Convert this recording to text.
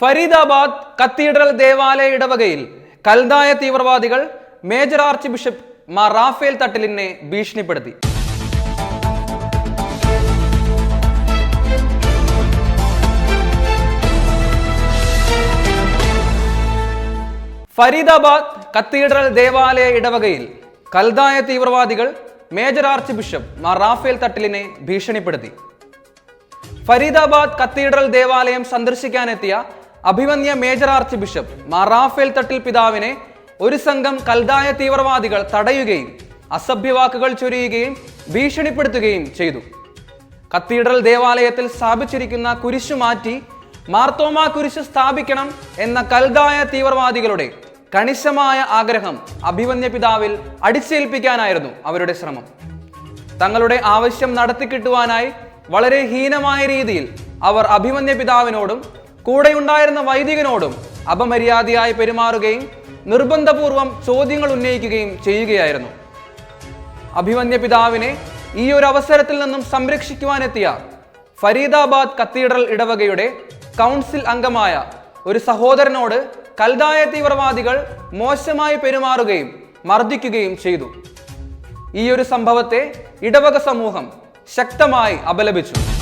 Faridabad cathedral ദേവാലയ ഇടവകയിൽ കൽതായ തീവ്രവാദികൾ major archbishop Mar Raphael തട്ടിലിനെ ഭീഷണിപ്പെടുത്തി. ഫരീദാബാദ് കത്തീഡ്രൽ ദേവാലയ ഇടവകയിൽ കൽതായ തീവ്രവാദികൾ major archbishop Mar Raphael തട്ടിലിനെ ഭീഷണിപ്പെടുത്തി. ഫരീദാബാദ് കത്തീഡ്രൽ ദേവാലയം സന്ദർശിക്കാനെത്തിയ അഭിമന്യ മേജർ ആർച്ച് ബിഷപ്പ് മറാഫേൽ തട്ടിൽ പിതാവിനെ ഒരു സംഘം കൽതായ തീവ്രവാദികൾ തടയുകയും അസഭ്യവാക്കുകൾ ചൊരിയുകയും ഭീഷണിപ്പെടുത്തുകയും ചെയ്തു. കത്തീഡ്രൽ ദേവാലയത്തിൽ സ്ഥാപിച്ചിരിക്കുന്ന കുരിശു മാറ്റി മാർത്തോമ കുരിശ് സ്ഥാപിക്കണം എന്ന കൽതായ തീവ്രവാദികളുടെ കണിശമായ ആഗ്രഹം അഭിമന്യ പിതാവിൽ അടിച്ചേൽപ്പിക്കാനായിരുന്നു അവരുടെ ശ്രമം. തങ്ങളുടെ ആവശ്യം നടത്തിക്കിട്ടുവാനായി വളരെ ഹീനമായ രീതിയിൽ അവർ അഭിമന്യ പിതാവിനോടും കൂടെയുണ്ടായിരുന്ന വൈദികനോടും അപമര്യാദയായി പെരുമാറുകയും നിർബന്ധപൂർവം ചോദ്യങ്ങൾ ഉന്നയിക്കുകയും ചെയ്യുകയായിരുന്നു. അഭിമന്യ പിതാവിനെ ഈ ഒരു അവസരത്തിൽ നിന്നും സംരക്ഷിക്കുവാനെത്തിയ ഫരീദാബാദ് കത്തീഡ്രൽ ഇടവകയുടെ കൗൺസിൽ അംഗമായ ഒരു സഹോദരനോട് കൽദായ തീവ്രവാദികൾ മോശമായി പെരുമാറുകയും മർദ്ദിക്കുകയും ചെയ്തു. ഈ ഒരു സംഭവത്തെ ഇടവക സമൂഹം ശക്തമായി അപലപിച്ചു.